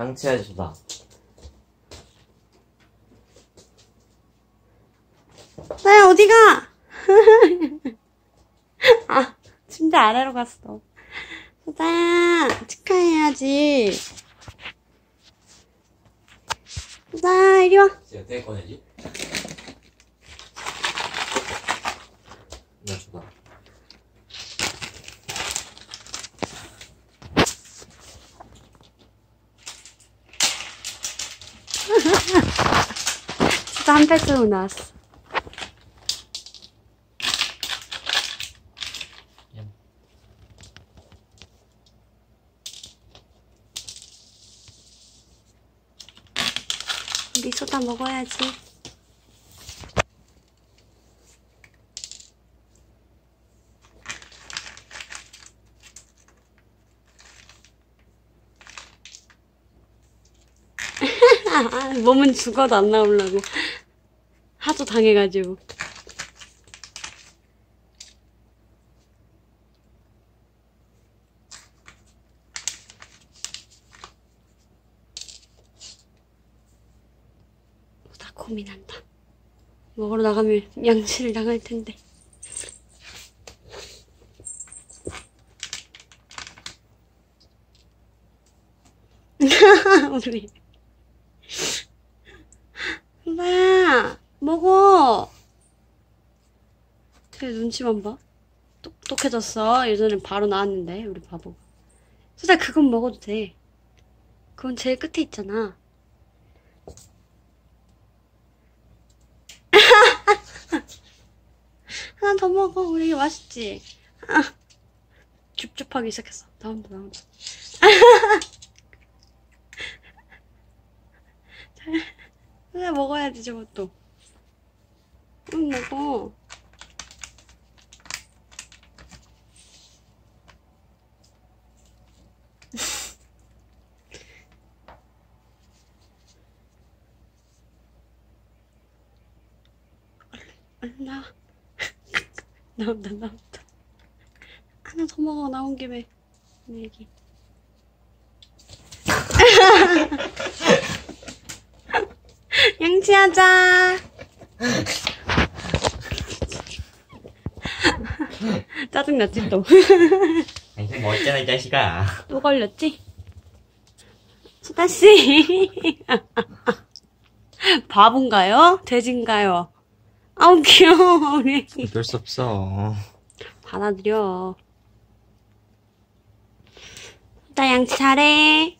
양치해야지 수다. 나야 어디 가? 아 침대 아래로 갔어. 수다야 축하해야지. 수다 이리 와. 제가 어떻게 꺼내지? 나 수다. 수다 한 패스로 나왔어. 얌. 우리 소다 먹어야지. 몸은 죽어도 안 나오려고. 하도 당해가지고. 다 고민한다. 먹으러 나가면 양치를 나갈 텐데. 우리. 먹어. 그래, 눈치만 봐. 똑똑해졌어. 예전엔 바로 나왔는데, 우리 바보. 수다, 그건 먹어도 돼. 그건 제일 끝에 있잖아. 하나 더 먹어. 우리 이게 맛있지? 아, 줍줍하기 시작했어. 나온다, 나온다. 그래, 먹어야지, 저것도. 응, 먹어. 얼른 나와. 나온다, 나온다. 하나 더 먹어, 나온 김에. 얘기. 양치하자. 짜증났지, 또. 당신 멋있잖아, 이 자식아. 또 걸렸지? 수다씨. 바본가요? 돼지인가요? 아우, 귀여워, 우리. 어쩔 수 없어. 받아들여. 나 양치 잘해.